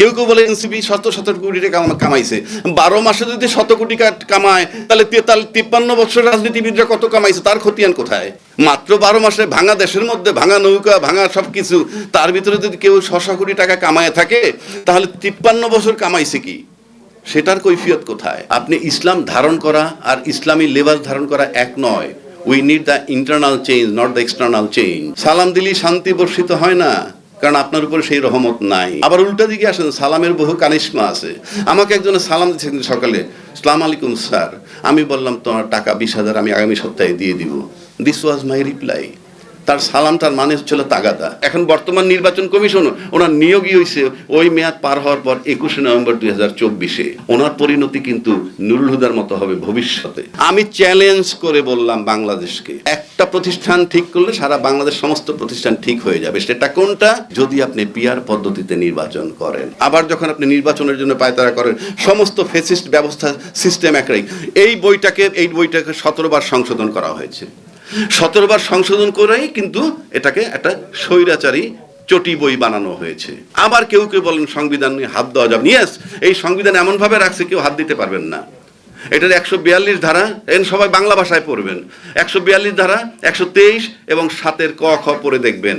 কেউ কেউ বলে এনসিপি শত শত কোটি টাকা কামাইছে। বারো মাসে যদি শত কোটি কামায়, তাহলে তিপ্পান্ন বছর রাজনীতিবিদরা কত কামাইছে? তার খতিয়ান কোথায়? মাত্র বারো মাসে ভাঙা দেশের মধ্যে, ভাঙা নৌকা, ভাঙা সব কিছু তার ভিতরে যদি কেউ ছশো কোটি টাকা কামায় থাকে, তাহলে তিপ্পান্ন বছর কামাইছে কি? সেটার কৈফিয়ত কোথায়? আপনি ইসলাম ধারণ করা আর ইসলামী লেবাস ধারণ করা এক নয়। We need the internal change, not the external change. সালাম দিলেই শান্তি বর্ষিত হয় না। কারণ আপনার উপরে সেই রহমত নাই। আবার উল্টা দিকে আসেন, সালামের বহু কানিষ্মা আছে। আমাকে একজনে সালাম দিচ্ছে সকালে, সালাম আলাইকুম, স্যার। আমি বললাম, তোমার টাকা বিশ হাজার আমি আগামী সপ্তাহে দিয়ে দিব। দিস ওয়াজ মাই রিপ্লাই তার সালামটার মানে হচ্ছিল তাগাদা। এখন বর্তমান নির্বাচন কমিশন, ওনার নিয়োগই হয়েছে ওই মেয়াদ পার হওয়ার পর একুশে নভেম্বর দুই হাজার চব্বিশে। ওনার পরিণতি কিন্তু নুরুল হুদার মতো হবে ভবিষ্যতে। আমি চ্যালেঞ্জ করে বললাম বাংলাদেশকে, একটা প্রতিষ্ঠান ঠিক করলে সারা বাংলাদেশ সমস্ত প্রতিষ্ঠান ঠিক হয়ে যাবে। সেটা কোনটা? যদি আপনি পিয়ার পদ্ধতিতে নির্বাচন করেন। আবার যখন আপনি নির্বাচনের জন্য পায়তারা করেন, সমস্ত ফেসিস্ট ব্যবস্থা সিস্টেম একরাই এই বইটাকে এই বইটাকে সতেরোবার সংশোধন করা হয়েছে। সতেরো বার সংশোধন করেই কিন্তু এটাকে একটা স্বৈরাচারী চটি বই বানানো হয়েছে। আবার কেউ কেউ বলেন, সংবিধান নিয়ে হাত দেওয়া যাবে ইয়েস, এই সংবিধান এমনভাবে রাখছে, কেউ হাত দিতে পারবেন না। এটার একশো বিয়াল্লিশ ধারা, এন সবাই বাংলা ভাষায় পড়বেন। একশো বিয়াল্লিশ ধারা, একশো তেইশ এবং সাতের ক, খ পড়ে দেখবেন।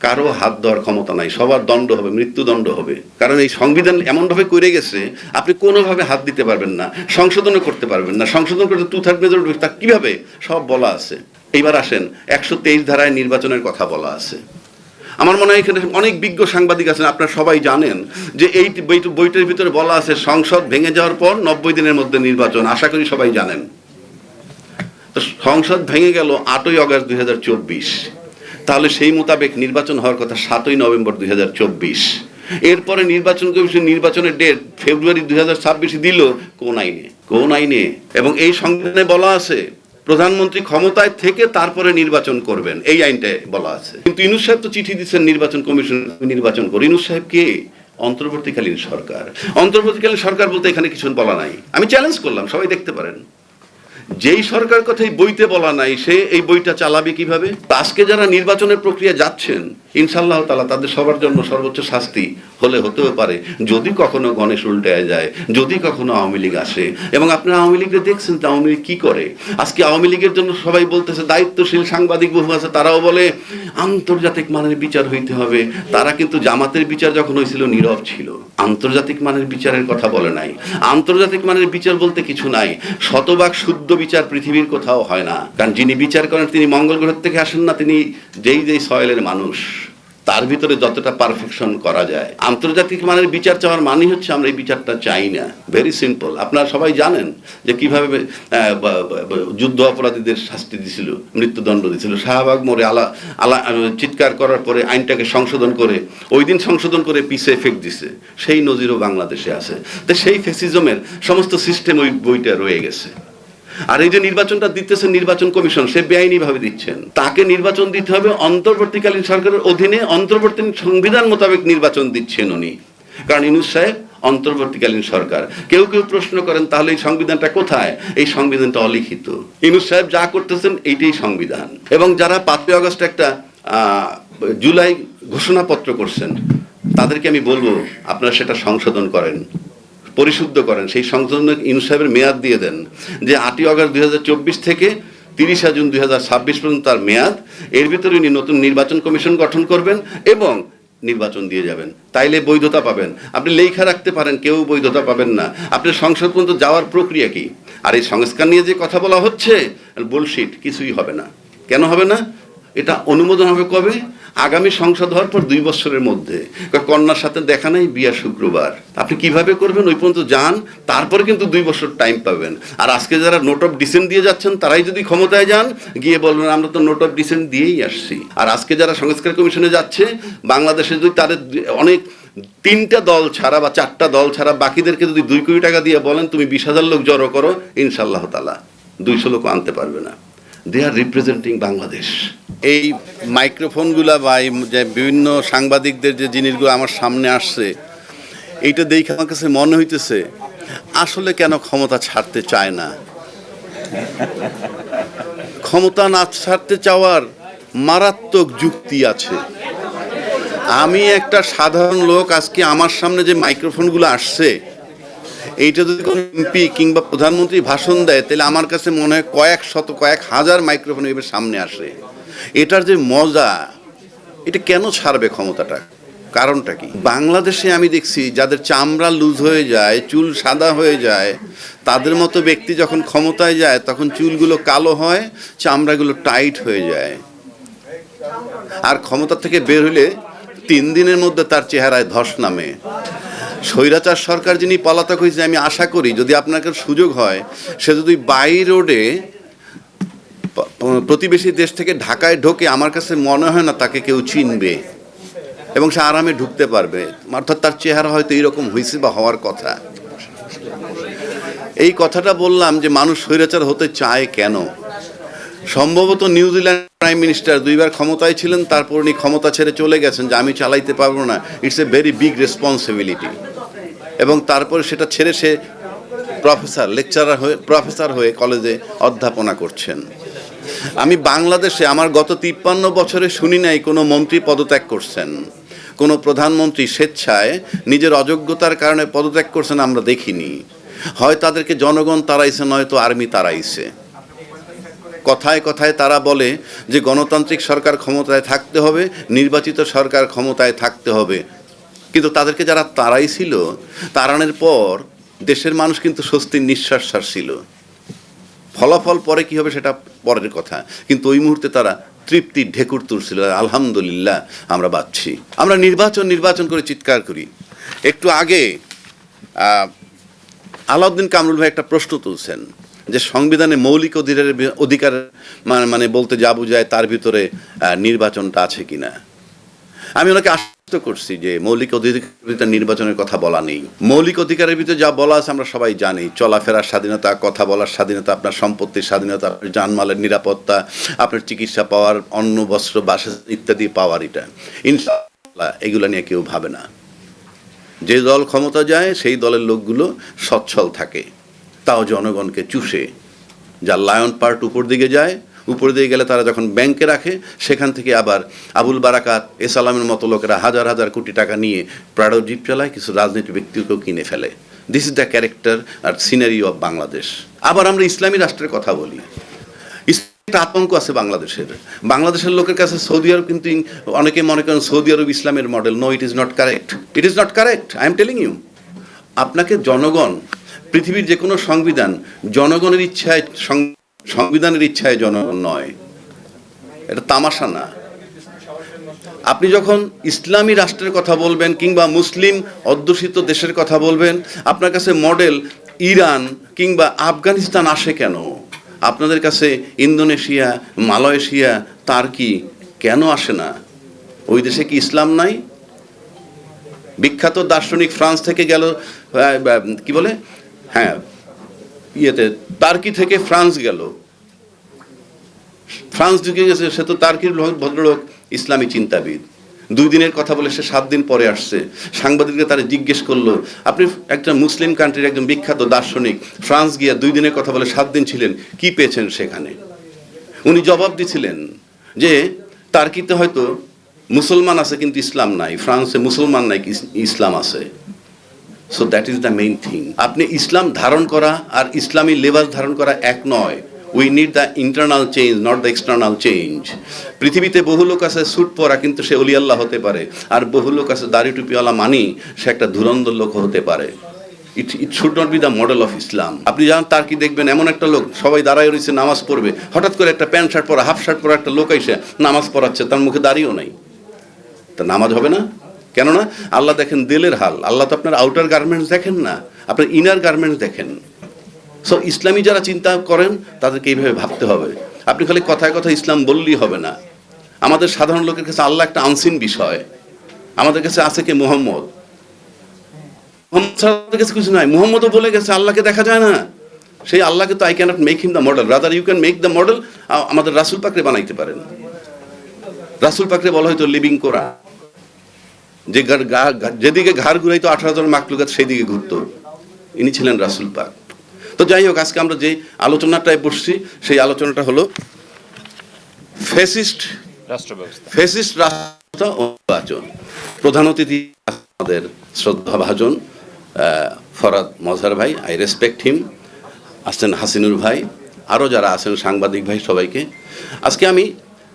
কারও হাত দেওয়ার ক্ষমতা নাই, সবার দণ্ড হবে, মৃত্যুদণ্ড হবে। কারণ এই সংবিধান এমনভাবে করে গেছে, আপনি কোনোভাবে হাত দিতে পারবেন না, সংশোধনও করতে পারবেন না, সংশোধন করতে টু থার্ড মেজরিটি তা কীভাবে? সব বলা আছে। এইবার আসেন, একশো তেইশ ধারায় নির্বাচনের কথা বলা আছে। আমার মনে হয় এখানে অনেক বিজ্ঞ সাংবাদিক আছেন, আপনারা সবাই জানেন যে এই বই- বইটির ভিতরে বলা আছে, সংসদ ভেঙে যাওয়ার পর নব্বই দিনের মধ্যে নির্বাচন, আশা করি সবাই জানেন। তো সংসদ ভেঙে গেল আটই অগস্ট দুই হাজার চব্বিশ। তাহলে সেই মোতাবেক নির্বাচন হওয়ার কথা সাতই নভেম্বর দুই হাজার চব্বিশ। এরপরে নির্বাচন কমিশন নির্বাচনের ডেট ফেব্রুয়ারি দুই হাজার ছাব্বিশে দিল কোন আইনে কোন আইনে? এবং এই সংবিধানে বলা আছে, প্রধানমন্ত্রী ক্ষমতায় থেকে তারপরে নির্বাচন করবেন, এই আইনটায় বলা আছে। কিন্তু ইনুস সাহেব তো চিঠি দিচ্ছেন, নির্বাচন কমিশন নির্বাচন করে ইনুস সাহেব কে? অন্তর্বর্তীকালীন সরকার। অন্তর্বর্তীকালীন সরকার বলতে এখানে কিছু বলা নাই। আমি চ্যালেঞ্জ করলাম, সবাই দেখতে পারেন। যেই সরকার কথা এই বইতে বলা নাই, সে এই বইটা চালাবে কীভাবে? আজকে যারা নির্বাচনের প্রক্রিয়া যাচ্ছেন ইনশাল্লাহ তালা তাদের সবার জন্য সর্বোচ্চ শাস্তি হলে হতেও পারে। যদি কখনো গণেশ উল্টায় যায়, যদি কখনো আওয়ামী লীগ আসে, এবং আপনারা আওয়ামী লীগকে দেখছেন তো আওয়ামী লীগ কি করে? আজকে আওয়ামী লীগের জন্য সবাই বলতেছে, দায়িত্বশীল সাংবাদিক বহু আছে, তারাও বলে, আন্তর্জাতিক মানের বিচার হইতে হবে। তারা কিন্তু জামাতের বিচার যখন হয়েছিল নীরব ছিল। আন্তর্জাতিক মানের বিচারের কথা বলে নাই। আন্তর্জাতিক মানের বিচার বলতে কিছু নাই। শতভাগ শুদ্ধ বিচার পৃথিবীর কোথাও হয় না। কারণ যিনি বিচার করেন, তিনি মঙ্গল গ্রহ থেকে আসেন না, তিনি যেই যেই সয়েলের মানুষ, তার ভিতরে যতটা পারফেকশন করা যায়। আন্তর্জাতিক মানের বিচার চাওয়ার মানে হচ্ছে আমরা এই বিচারটা চাই না। ভেরি সিম্পল আপনারা সবাই জানেন যে কীভাবে যুদ্ধ অপরাধীদের শাস্তি দিছিল, মৃত্যুদণ্ড দিছিল। শাহবাগ মোড়ে আলা আলা চিৎকার করার পরে আইনটাকে সংশোধন করে ওই দিন সংশোধন করে পিছে এফেক্ট দিছে। সেই নজিরও বাংলাদেশে আছে। তো সেই ফেসিজমের সমস্ত সিস্টেম ওই বইটা রয়ে গেছে। আর এই যে নির্বাচনটা দিতেছেন নির্বাচন কমিশন, সে বেআইনি ভাবে দিচ্ছেন। তাকে নির্বাচন দিতে হবে, অন্তর্বর্তীকালীন সরকারের অধীনে অন্তর্বর্তী সংবিধান মোতাবেক নির্বাচন দিচ্ছেন উনি। কারণ ইনুস সাহেব অন্তর্বর্তীকালীন সরকার। কেউ কেউ প্রশ্ন করেন, তাহলে এই সংবিধানটা কোথায়? এই সংবিধানটা অলিখিত। ইনুস সাহেব যা করতেছেন, এইটাই সংবিধান। এবং যারা পাঁচই আগস্ট একটা জুলাই ঘোষণাপত্র করছেন, তাদেরকে আমি বলব, আপনারা সেটা সংশোধন করেন। পরিশুদ্ধ করেন। সেই সংশোধন ইনু সাহেবের মেয়াদ দিয়ে দেন যে আটই অগস্ট দুই থেকে তিরিশে জুন দুই হাজার ছাব্বিশ পর্যন্ত তার মেয়াদ। এর ভিতরে উনি নতুন নির্বাচন কমিশন গঠন করবেন এবং নির্বাচন দিয়ে যাবেন। তাইলে বৈধতা পাবেন। আপনি লেখা রাখতে পারেন, কেউ বৈধতা পাবেন না। আপনি সংসদ পর্যন্ত যাওয়ার প্রক্রিয়া কি? আর এই সংস্কার নিয়ে যে কথা বলা হচ্ছে, বুলশিট, কিছুই হবে না। কেন হবে না? এটা অনুমোদন হবে কবে? আগামী সংসদ হওয়ার পর দুই বছরের মধ্যে। কন্যার সাথে দেখা নাই, বিয়া শুক্রবার। আপনি কীভাবে করবেন ওই পর্যন্ত যান, তারপরে কিন্তু দুই বছর টাইম পাবেন। আর আজকে যারা নোট অফ ডিসেন্ট দিয়ে যাচ্ছেন, তারাই যদি ক্ষমতায় যান, গিয়ে বলবেন, আমরা তো নোট অফ ডিসেন্ট দিয়েই আসছি। আর আজকে যারা সংস্কার কমিশনে যাচ্ছে, বাংলাদেশে যদি তাদের অনেক, তিনটা দল ছাড়া বা চারটা দল ছাড়া বাকিদেরকে যদি দুই কোটি টাকা দিয়ে বলেন, তুমি বিশ হাজার লোক জড়ো করো ইনশাল্লাহ তালা দুইশো লোক আনতে পারবে না। দে আর রিপ্রেজেন্টিং বাংলাদেশ এই মাইক্রোফোনগুলা বা এই যে বিভিন্ন সাংবাদিকদের যে জিনিসগুলো আমার সামনে আসছে, এইটা দেখে আমার কাছে মনে হইতেছে, আসলে কেন ক্ষমতা ছাড়তে চায় না? ক্ষমতা না ছাড়তে চাওয়ার মারাত্মক যুক্তি আছে। আমি একটা সাধারণ লোক, আজকে আমার সামনে যে মাইক্রোফোনগুলো আসছে এইটা যদি কোনো এমপি কিংবা প্রধানমন্ত্রী ভাষণ দেয়, তাহলে আমার কাছে মনে হয় কয়েক শত, কয়েক হাজার মাইক্রোফোন এবার সামনে আসে। এটার যে মজা, এটা কেন ছাড়বে ক্ষমতাটা? কারণটা কি? বাংলাদেশে আমি দেখছি যাদের চামড়া লুজ হয়ে যায়, চুল সাদা হয়ে যায়, তাদের মতো ব্যক্তি যখন ক্ষমতায় যায়, তখন চুলগুলো কালো হয়, চামড়াগুলো টাইট হয়ে যায়। আর ক্ষমতা থেকে বের হলে তিন দিনের মধ্যে তার চেহারায় ধস নামে। স্বৈরাচার সরকার যিনি পলাতক হয়েছে আমি আশা করি যদি আপনাকে সুযোগ হয়, সে যদি বাই রোডে প্রতিবেশী দেশ থেকে ঢাকায় ঢোকে, আমার কাছে মনে হয় না তাকে কেউ চিনবে এবং সে আরামে ঢুকতে পারবে। অর্থাৎ তার চেহারা হয়তো এইরকম হয়েছে বা হওয়ার কথা। এই কথাটা বললাম যে মানুষ স্বৈরাচার হতে চায় কেন? সম্ভবত নিউজিল্যান্ড প্রাইম মিনিস্টার দুইবার ক্ষমতায় ছিলেন, তারপর উনি ক্ষমতা ছেড়ে চলে গেছেন যে আমি চালাইতে পারব না। It's a very big responsibility এবং তারপরে সেটা ছেড়ে সে প্রফেসর, লেকচারার হয়ে, প্রফেসর হয়ে কলেজে অধ্যাপনা করছেন। আমি বাংলাদেশে আমার গত তিপ্পান্ন বছরে শুনি নাই কোনো মন্ত্রী পদত্যাগ করছেন। কোনো প্রধানমন্ত্রী স্বেচ্ছায় নিজের অযোগ্যতার কারণে পদত্যাগ করছেন আমরা দেখিনি। হয় তাদেরকে জনগণ তাড়াইছে, নয়তো আর্মি তাড়াইছে। কথায় কথায় তারা বলে যে গণতান্ত্রিক সরকার ক্ষমতায় থাকতে হবে, নির্বাচিত সরকার ক্ষমতায় থাকতে হবে। কিন্তু তাদেরকে যারা তারাই ছিল তাড়ানোর পর দেশের মানুষ কিন্তু স্বস্তির নিঃশ্বাস ছাড়ছিল ফলাফল পরে কি হবে সেটা পরের কথা। কিন্তু ওই মুহূর্তে তারা তৃপ্তির ঢেকুর তুলছিল, আলহামদুলিল্লাহ আমরা বাঁচছি আমরা নির্বাচন নির্বাচন করে চিৎকার করি। একটু আগে আলাউদ্দিন কামরুল ভাই একটা প্রশ্ন তুলছেন। যে সংবিধানে মৌলিক অধিকারের অধিকার মানে- বলতে যা বোঝায় তার ভিতরে নির্বাচনটা আছে কিনা। আমি ওনাকে আশ্বস্ত করছি যে মৌলিক অধিকার নির্বাচনের কথা বলা নেই। মৌলিক অধিকারের ভিতরে যা বলা আছে আমরা সবাই জানি। চলাফেরার স্বাধীনতা, কথা বলার স্বাধীনতা, আপনার সম্পত্তির স্বাধীনতা, আপনার জানমালের নিরাপত্তা, আপনার চিকিৎসা পাওয়ার অন্ন, বস্ত্র, বাসা ইত্যাদি পাওয়ার এটা। ইনশাআল্লাহ এগুলো নিয়ে কেউ ভাবে না। যে দল ক্ষমতা যায়, সেই দলের লোকগুলো সচ্ছল থাকে। তাও জনগণকে চুষে যা লায়ন পার্ট উপর দিকে যায়, উপর দিকে গেলে তারা যখন ব্যাংকে রাখে, সেখান থেকে আবার আবুল বারাকাত এসালামের মতো লোকেরা হাজার হাজার কোটি টাকা নিয়ে প্রাড়ো জিপ চালায়, কিছু রাজনীতি ব্যক্তিকেও কিনে ফেলে। দিস ইজ দ্য ক্যারেক্টার আর সিনারি অফ বাংলাদেশ আবার আমরা ইসলামী রাষ্ট্রের কথা বলি। একটা আতঙ্ক আছে বাংলাদেশের। বাংলাদেশের লোকের কাছে সৌদি আরব কিন্তু অনেকে মনে করেন সৌদি আরব ইসলামের model no it is not correct it is not correct I am telling you আপনাকে জনগণ পৃথিবীর যে কোনো সংবিধান জনগণের ইচ্ছায় সংবিধানের ইচ্ছায় জনগণ নয়। এটা তামাশা না। আপনি যখন ইসলামী রাষ্ট্রের কথা বলবেন কিংবা মুসলিম অধ্যুষিত দেশের কথা বলবেন, আপনার কাছে মডেল ইরান কিংবা আফগানিস্তান আসে কেন? আপনাদের কাছে ইন্দোনেশিয়া, মালয়েশিয়া, তার্কি কেন আসে না? ওই দেশে কি ইসলাম নাই? বিখ্যাত দার্শনিক ফ্রান্স থেকে গেল কি বলে? হ্যাঁ ইয়েতে, তার্কি থেকে ফ্রান্স গেল। ফ্রান্স ঢুকে গেছে, সে তো তার্কির ভদ্রলোক, ইসলামী চিন্তাবিদ। দুই দিনের কথা বলে সে সাত দিন পরে আসছে। সাংবাদিকরা তারা জিজ্ঞেস করল, আপনি একটা মুসলিম কান্ট্রির একজন বিখ্যাত দার্শনিক, ফ্রান্স গিয়া দুই দিনের কথা বলে সাত দিন ছিলেন, কি পেয়েছেন সেখানে? উনি জবাব দিছিলেন যে, তার্কিতে হয়তো মুসলমান আছে কিন্তু ইসলাম নাই, ফ্রান্সে মুসলমান নাই ইসলাম আছে। So that is the main thing আপনি ইসলাম ধারণ করা আর ইসলামী লেবাস ধারণ করা এক নয়। We need the internal change not the external change পৃথিবীতে বহু লোক আছে স্যুট পরা, কিন্তু সে অলি আল্লাহ হতে পারে। আর বহু লোক আছে দাড়ি টুপিওয়ালা মানি, সে একটা ধুরন্ধর লোক হতে পারে। It it should not be the model of Islam আপনি যান, তার কি দেখবেন? এমন একটা লোক, সবাই দাঁড়ায় রয়েছে, নামাজ পড়বে। হঠাৎ করে একটা প্যান্ট, শার্ট পরা, হাফ শার্ট পরা একটা লোক এসে নামাজ পড়াচ্ছে, তার মুখে দাঁড়িয়েও নাই। তা নামাজ হবে না? কেননা আল্লাহ দেখেন দিলের হাল। আল্লাহ তো আপনার আউটার গার্মেন্টস দেখেন না, আপনার ইনার গার্মেন্টস দেখেন। সো ইসলামী যারা চিন্তা করেন, তাদেরকে এইভাবে ভাবতে হবে। আপনি খালি কথায় কথা ইসলাম বললেই হবে না। আমাদের সাধারণ লোকের কাছে আল্লাহ একটা আনসিন বিষয়। আমাদের কাছে আছে কে মোহাম্মদ। কাছে কিছু নাই। মোহাম্মদও বলে গেছে, আল্লাহকে দেখা যায় না। সেই আল্লাহকে তো I cannot make him the model rather you can make the model আমাদের রাসুল পাকরে বানাইতে পারেন। রাসুল পাকরে বলা হয়তো লিভিং কোরআন যে যেদিকে ঘাড় ঘুরাইতো আঠারো জন মাকলুকাত সেই দিকে ঘুরতো। ইনি ছিলেন রাসুল পাক। তো যাই হোক আজকে আমরা যে আলোচনাটায় বসছি সেই আলোচনাটা হলো ফেসিস্ট রাষ্ট্র ফেসিস্ট রাষ্ট্র ও নির্বাচন প্রধান অতিথি আমাদের শ্রদ্ধা ভাজন আহ, ফরাদ মজহার ভাই আই রেসপেক্ট হিম আসছেন হাসিনুর ভাই আরও যারা আছেন সাংবাদিক ভাই সবাইকে। আজকে আমি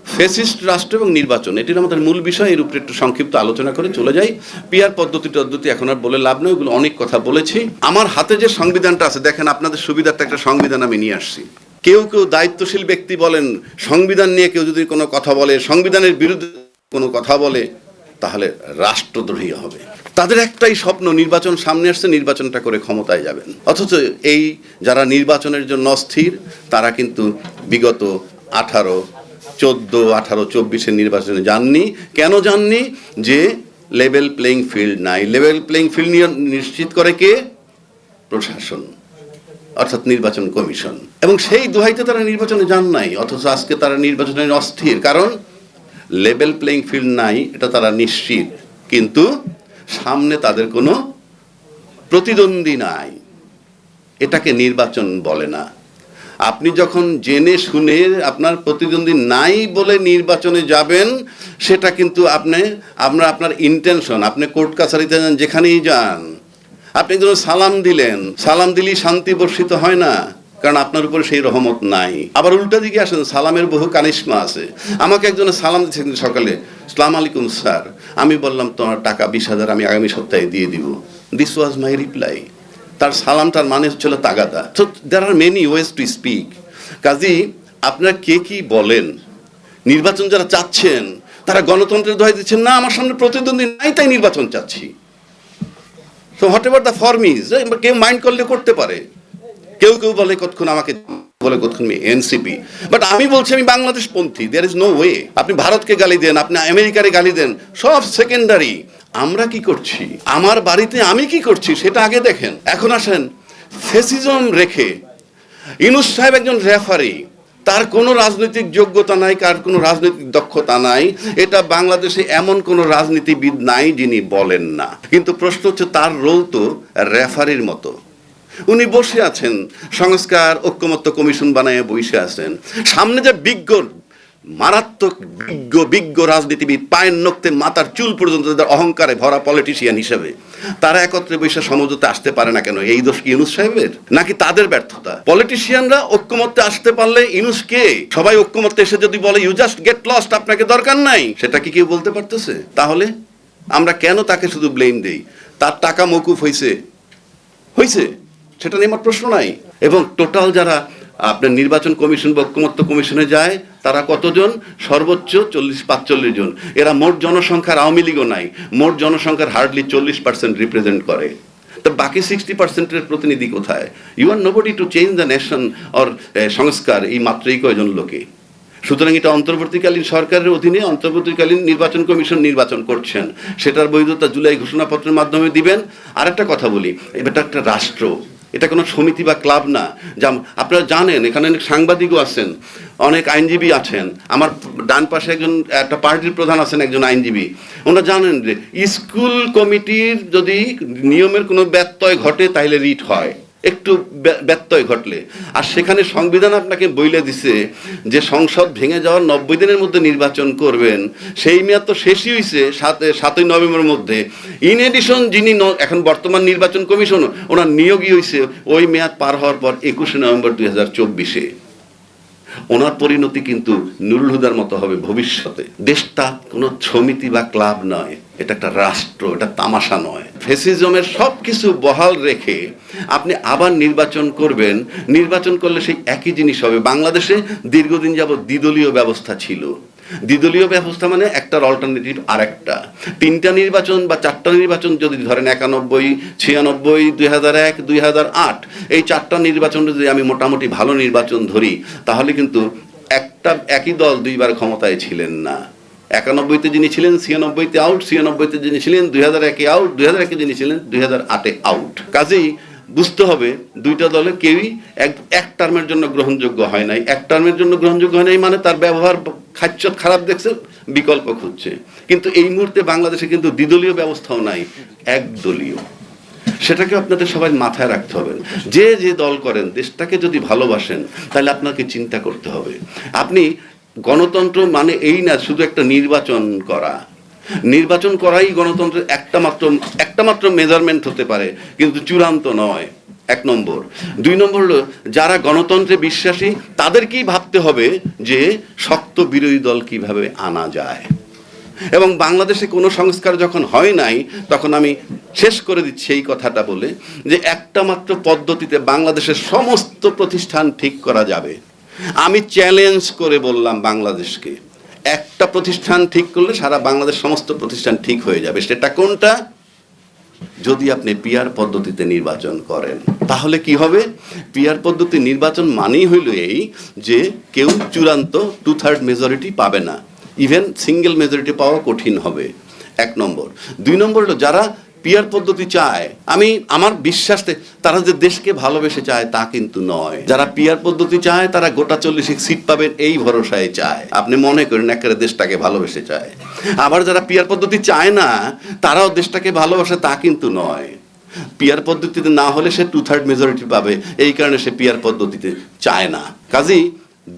ফেসিস্ট রাষ্ট্র এবং নির্বাচন, এটির আমাদের মূল বিষয়, এর উপরে একটু সংক্ষিপ্ত আলোচনা করে চলে যাই। পিয়ার পদ্ধতি টদ্ধতি এখন আর বলে লাভ নেই, ওগুলো অনেক কথা বলেছি। আমার হাতে যে সংবিধানটা আছে, দেখেন আপনাদের সুবিধার্থে একটা সংবিধান আমি নিয়ে আসছি। কেউ কেউ দায়িত্বশীল ব্যক্তি বলেন, সংবিধান নিয়ে কেউ যদি কোনো কথা বলে, সংবিধানের বিরুদ্ধে কোনো কথা বলে, তাহলে রাষ্ট্রদ্রোহী হবে। তাদের একটাই স্বপ্ন, নির্বাচন সামনে আসছে, নির্বাচনটা করে ক্ষমতায় যাবেন। অথচ এই যারা নির্বাচনের জন্য অস্থির, তারা কিন্তু বিগত আঠারো চোদ্দ, আঠারো, চব্বিশের নির্বাচনে যাননি। কেন যাননি? যে লেভেল প্লেইং ফিল্ড নাই। লেভেল প্লেইং ফিল্ড নিশ্চিত করে কে? প্রশাসন, অর্থাৎ নির্বাচন কমিশন। এবং সেই দোহাইতে তারা নির্বাচনে যান নাই, অথচ আজকে তারা নির্বাচনে অস্থির। কারণ লেভেল প্লেইং ফিল্ড নাই, এটা তারা নিশ্চিত। কিন্তু সামনে তাদের কোনো প্রতিদ্বন্দ্বী নাই। এটাকে নির্বাচন বলে না। আপনি যখন জেনে শুনে আপনার প্রতিদ্বন্দ্বী নাই বলে নির্বাচনে যাবেন, সেটা কিন্তু আপনি আপনার আপনার ইন্টেনশন আপনি কোর্ট কাছারিতে যান, যেখানেই যান। আপনি একজন সালাম দিলেন, সালাম দিলেই শান্তি বর্ষিত হয় না, কারণ আপনার উপরে সেই রহমত নাই। আবার উল্টা দিকে আসেন, সালামের বহু কানিসমা আছে। আমাকে একজন সালাম দিচ্ছে সকালে, সালাম আলাইকুম স্যার, আমি বললাম, তোমার টাকা বিশ হাজার আমি আগামী সপ্তাহে দিয়ে দিব। দিস ওয়াজ মাই রিপ্লাই তার সালামটার মানে হচ্ছিল তাগাদা। তো there are many ways to speak Kazi, আপনারা কে কি বলেন? নির্বাচন যারা চাচ্ছেন, তারা গণতন্ত্রের দোহাই দিচ্ছেন, না, আমার সামনে প্রতিদ্বন্দ্বী নাই, তাই নির্বাচন চাচ্ছি। তো whatever the form is কেউ মাইন্ড করলে করতে পারে। কেউ কেউ বলে, কতক্ষণ আমাকে বলে, কতক্ষণ এনসিপি বাট আমি বলছি, আমি বাংলাদেশ পন্থী দেয়ার ইজ নো ওয়ে আপনি ভারতকে গালি দেন, আপনি আমেরিকারে গালি দেন, সব সেকেন্ডারি আমরা কি করছি? আমার বাড়িতে আমি কি করছি? সেটা আগে দেখেন। এখন আসেন, ফেসিজম রেখে ইনুস সাহেব একজন রেফারি, তার কোনো রাজনৈতিক যোগ্যতা নাই, কার কোনো রাজনৈতিক দক্ষতা নাই, এটা বাংলাদেশে এমন কোনো রাজনীতিবিদ নাই যিনি বলেন না। কিন্তু প্রশ্ন হচ্ছে, তার রোল তো রেফারির মতো। উনি বসে আছেন, সংস্কার, ঐক্যমত্য কমিশন বানায় বসে আছেন। সামনে যে বিজ্ঞ মারাত্মক বিজ্ঞ বিজ্ঞ রাজনীতিবিদ পায়ের নক্তে মাথার চুল পর্যন্ত তাদের অহংকারে ভরা পলিটিশিয়ান হিসেবে। তারা একত্রে বসে সমঝোতে আসতে পারে না কেন? এই দোষ কি ইউনুস সাহেবের? নাকি তাদের ব্যর্থতা? পলিটিশিয়ানরা ঐক্যমত্যে আসতে পারলে ইউনুস কে? সবাই ঐক্যমত্যে এসে যদি বলে ইউ জাস্ট গেট লস্ট আপনাকে দরকার নাই। সেটা কি কেউ বলতে পারতেছে? তাহলে আমরা কেন তাকে শুধু ব্লেম দেই? তার টাকা মকুফ হয়েছে হয়েছে সেটা নিয়ে আমার প্রশ্ন নাই। এবং টোটাল যারা আপনার নির্বাচন কমিশন বা কমিশনে যায়, তারা কতজন? সর্বোচ্চ চল্লিশ, পাঁচচল্লিশ জন। এরা মোট জনসংখ্যার আওয়ামী লীগও নাই, মোট জনসংখ্যার হার্ডলি চল্লিশ পার্সেন্ট রিপ্রেজেন্ট করে। তো বাকি সিক্সটি পার্সেন্টের প্রতিনিধি কোথায়? You are nobody to change the nation or সংস্কার এই মাত্রই কয়জন লোকে। সুতরাং এটা অন্তর্বর্তীকালীন সরকারের অধীনে অন্তর্বর্তীকালীন নির্বাচন কমিশন নির্বাচন করছেন। সেটার বৈধতা জুলাই ঘোষণাপত্রের মাধ্যমে দিবেন। আর একটা কথা বলি এটা একটা রাষ্ট্র। এটা কোনো সমিতি বা ক্লাব না। যা আপনারা জানেন, এখানে অনেক সাংবাদিকও আছেন, অনেক আইনজীবী আছেন। আমার ডান পাশে একজন, একটা পার্টির প্রধান আছেন একজন আইনজীবী। ওনারা জানেন যে, স্কুল কমিটির যদি নিয়মের কোনো ব্যত্যয় ঘটে তাহলে রিট হয়। একটু ব্য- ব্যত্যয় ঘটলে। আর সেখানে সংবিধান আপনাকে বইলে দিছে যে সংসদ ভেঙে যাওয়ার নব্বই দিনের মধ্যে নির্বাচন করবেন, সেই মেয়াদ তো শেষই হয়েছে সাতে সাতই নভেম্বরের মধ্যে। ইন এডিশন যিনি এখন বর্তমান নির্বাচন কমিশন, ওনার নিয়োগই হয়েছে ওই মেয়াদ পার হওয়ার পর একুশে নভেম্বর দুই হাজার চব্বিশে। ওনার পরিণতি কিন্তু নুরুল হুদার মতো হবে ভবিষ্যতে। দেশটা কোনো সমিতি বা ক্লাব নয়, এটা একটা রাষ্ট্র, এটা তামাশা নয়। ফেসিজমের সব কিছু বহাল রেখে আপনি আবার নির্বাচন করবেন। নির্বাচন করলে সেই একই জিনিস হবে। বাংলাদেশে দীর্ঘদিন যাবৎ দ্বিদলীয় ব্যবস্থা ছিল। দ্বিদলীয় ব্যবস্থা মানে একটার অল্টারনেটিভ আরেকটা। তিনটা নির্বাচন বা চারটা নির্বাচন যদি ধরেন একানব্বই, ছিয়ানব্বই, দুই হাজার এক, দুই হাজার আট, এই চারটা নির্বাচন যদি আমি মোটামুটি ভালো নির্বাচন ধরি, তাহলে কিন্তু একটা একই দল দুইবার ক্ষমতায় ছিলেন না। একানব্বইতে যিনি ছিলেন, ছিয়ানব্বইতে আউট ছিয়ানব্বইতে যিনি ছিলেন, দুই হাজার একে আউট দুই হাজার একে যিনি ছিলেন, দুই হাজার আটে আউট কাজেই বুঝতে হবে দুইটা দলে কেউই এক এক টার্মের জন্য গ্রহণযোগ্য হয় নাই। এক টার্মের জন্য গ্রহণযোগ্য হয় নাই মানে তার ব্যবহার খাচ্ছ খারাপ দেখছে, বিকল্প খুঁজছে। কিন্তু এই মুহূর্তে বাংলাদেশে কিন্তু দ্বিদলীয় ব্যবস্থাও নাই, একদলীয়। সেটাকে আপনাদের সবাই মাথায় রাখতে হবে। যে যে দল করেন, দেশটাকে যদি ভালোবাসেন, তাহলে আপনাকে চিন্তা করতে হবে। আপনি গণতন্ত্র মানে এই না, শুধু একটা নির্বাচন করা। নির্বাচন করাই গণতন্ত্রের একটা মাত্র একটা মাত্র মেজারমেন্ট হতে পারে, কিন্তু চূড়ান্ত নয়, এক নম্বর। দুই নম্বর হলো, যারা গণতন্ত্রে বিশ্বাসী, তাদেরকেই ভাবতে হবে যে শক্ত বিরোধী দল কীভাবে আনা যায়। এবং বাংলাদেশে কোনো সংস্কার যখন হয় নাই, তখন আমি শেষ করে দিচ্ছি এই কথাটা বলে যে একটা মাত্র পদ্ধতিতে বাংলাদেশের সমস্ত প্রতিষ্ঠান ঠিক করা যাবে। আমি চ্যালেঞ্জ করে বললাম বাংলাদেশকে। একটা প্রতিষ্ঠান ঠিক করলে সারা বাংলাদেশ সমস্ত প্রতিষ্ঠান ঠিক হয়ে যাবে। সেটা কোনটা? যদি আপনি পিয়ার পদ্ধতিতে নির্বাচন করেন, তাহলে কি হবে? পিয়ার পদ্ধতি নির্বাচন মানেই হইল এই যে কেউ চূড়ান্ত টু থার্ড মেজরিটি পাবে না। ইভেন সিঙ্গেল মেজরিটি পাওয়া কঠিন হবে। এক নম্বর। দুই নম্বর হলো যারা পিয়ার পদ্ধতি চায়, আমি আমার বিশ্বাসতে তারা যে দেশকে ভালোবেসে চায় তা কিন্তু নয়। যারা পিয়ার পদ্ধতি চায়, তারা গোটা চল্লিশ সিট পাবেন এই ভরসায় চায়। আপনি মনে করেন একেবারে দেশটাকে ভালোবেসে চায়। আবার যারা পিয়ার পদ্ধতি চায় না, তারাও দেশটাকে ভালোবাসে তা কিন্তু নয়। পিয়ার পদ্ধতিতে না হলে সে টু থার্ড মেজরিটি পাবে। এই কারণে সে পিয়ার পদ্ধতিতে চায় না। কাজেই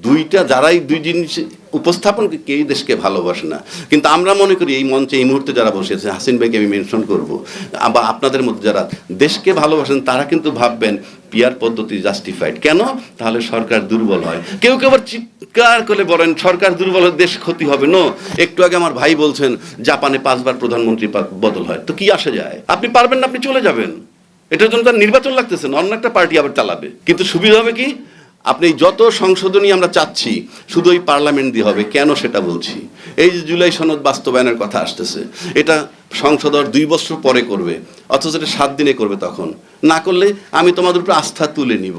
দুইটা যারাই দুই জিনিস উপস্থাপন করে কেই দেশকে ভালোবাসে না। কিন্তু আমরা মনে করি এই মঞ্চে এই মুহূর্তে যারা বসে আছে, হাসিন ভাইকে আমি মেনশন করব। বা আপনাদের মধ্যে যারা দেশকে ভালোবাসেন, তারা কিন্তু ভাববেন পিয়ার পদ্ধতি জাস্টিফাইড কেন? তাহলে সরকার দুর্বল হয়। কেউ কেউ আবার চিৎকার করে বলেন, সরকার দুর্বল হলে দেশ ক্ষতি হবে। নো, একটু আগে আমার ভাই বলছেন, জাপানে পাঁচবার প্রধানমন্ত্রী বদল হয়। তো কি আসে যায়? আপনি পারবেন না, আপনি চলে যাবেন। এটার জন্য তার নির্বাচন লাগতেছে না। অন্য একটা পার্টি আবার চালাবে। কিন্তু সুবিধা হবে কি? আপনি যত সংশোধনী আমরা চাচ্ছি, শুধু ওই পার্লামেন্ট দিয়ে হবে, কেন সেটা বলছি? এই যে জুলাই সনদ বাস্তবায়নের কথা আসতেছে, এটা সংসদ আর দুই বছর পরে করবে, অথচ এটা সাত দিনে করবে তখন। না করলে আমি তোমাদের উপর আস্থা তুলে নিব।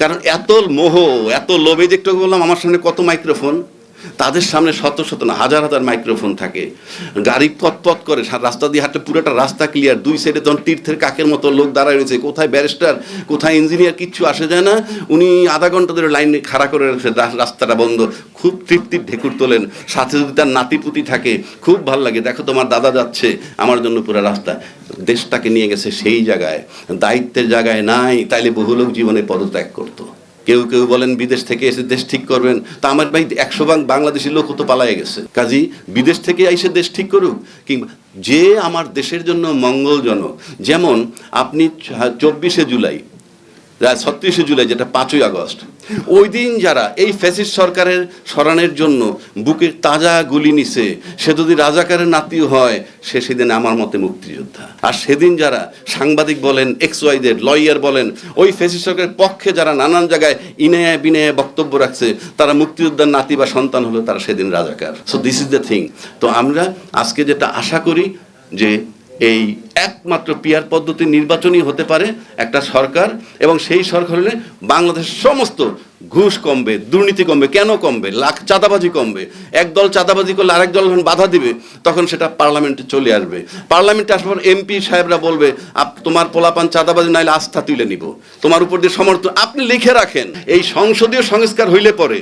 কারণ এত মোহ, এত লোভে যে একটু বললাম, আমার সামনে কত মাইক্রোফোন? তাদের সামনে শত শত না, হাজার হাজার মাইক্রোফোন থাকে। গাড়ি পথ পথ করে রাস্তা দিয়ে হাঁটে পুরোটা রাস্তা ক্লিয়ার দুই সাইডে তখন তীর্থের কাকের মতো লোক দাঁড়ায় রয়েছে। কোথায় ব্যারিস্টার কোথায় ইঞ্জিনিয়ার কিচ্ছু আসে যায় না। উনি আধা ঘণ্টা ধরে লাইন খাড়া করে রেখেছে রাস্তাটা বন্ধ। খুব তৃপ্তির ঢেকুর তোলেন। সাথে যদি তার নাতিপুতি থাকে, খুব ভালো লাগে। দেখো তোমার দাদা যাচ্ছে আমার জন্য পুরো রাস্তা। দেশটাকে নিয়ে গেছে সেই জায়গায়। দায়িত্বের জায়গায় নাই। তাইলে বহু লোক জীবনে পদত্যাগ করতো। কেউ কেউ বলেন বিদেশ থেকে এসে দেশ ঠিক করবেন। তা আমার ভাই একশো ভাগ বাংলাদেশি লোক তো পালায় গেছে। কাজী, বিদেশ থেকে এসে দেশ ঠিক করুক, কিংবা যে আমার দেশের জন্য মঙ্গলজনক, যেমন আপনি চব্বিশে জুলাই ছত্রিশে জুলাই, যেটা পাঁচই আগস্ট। ওই দিন যারা এই ফ্যাসিস্ট সরকারের সরানের জন্য বুকের তাজা গুলি নিছে, সে যদি রাজাকারের নাতিও হয়, সে সেদিন আমার মতে মুক্তিযোদ্ধা। আর সেদিন যারা সাংবাদিক বলেন, এক্স ওয়াইদের লয়ার বলেন, ওই ফ্যাসিস্ট সরকারের পক্ষে যারা নানান জায়গায় ইনেয়া বিনেয়া বক্তব্য রাখছে, তারা মুক্তিযোদ্ধার নাতি বা সন্তান হলো তারা সেদিন রাজাকার। So this is the thing তো আমরা আজকে যেটা আশা করি যে এই একমাত্র পিয়ার পদ্ধতি নির্বাচনই হতে পারে একটা সরকার, এবং সেই সরকার হলে বাংলাদেশের সমস্ত ঘুষ কমবে, দুর্নীতি কমবে। কেন কমবে? লাখ চাঁদাবাজি কমবে। একদল চাঁদাবাজি করলে আরেক দল যখন বাধা দিবে, তখন সেটা পার্লামেন্টে চলে আসবে। পার্লামেন্টে আসার পর এমপি সাহেবরা বলবে, আপ তোমার পোলাপান চাঁদাবাজি নাইলে আস্থা তুলে নিব। তোমার উপর দিয়ে সমর্থন আপনি লিখে রাখেন, এই সংসদীয় সংস্কার হইলে পরে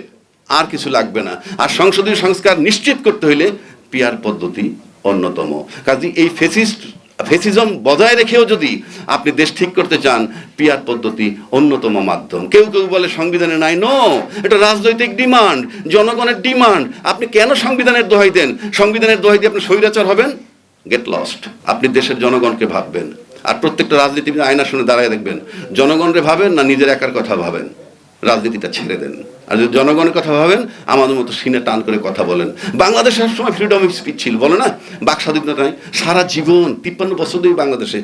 আর কিছু লাগবে না। আর সংসদীয় সংস্কার নিশ্চিত করতে হইলে পিয়ার পদ্ধতি অন্যতম। কাজে এই ফেসিস্ট ফেসিজম বজায় রেখেও যদি আপনি দেশ ঠিক করতে চান, পিয়ার পদ্ধতি অন্যতম মাধ্যম। কেউ কেউ বলে সংবিধানে নাই নো এটা রাজনৈতিক ডিমান্ড, জনগণের ডিমান্ড। আপনি কেন সংবিধানের দোহাই দেন? সংবিধানের দোহাই দিয়ে আপনি স্বৈরাচার হবেন? গেট লস্ট আপনি দেশের জনগণকে ভাববেন। আর প্রত্যেকটা রাজনীতিবিদ আয়না শুনে দাঁড়ায় দেখবেন, জনগণরে ভাবেন না নিজের একার কথা ভাবেন। রাজনীতিটা ছেড়ে দেন। আর যদি জনগণের কথা ভাবেন, আমাদের মতো সিনে টান করে কথা বলেন। বাংলাদেশে সময় ফ্রিডম অফ স্পিচ ছিল, বলে না? বাক স্বাধীনতা নাই। সারা জীবন, তিপ্পান্ন বছর ধরেই বাংলাদেশে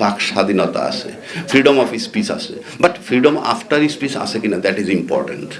বাক স্বাধীনতা আছে ফ্রিডম অফ স্পিচ আছে। বাট ফ্রিডম আফটার স্পিচ আছে কিনা দ্যাট ইজ ইম্পর্টেন্ট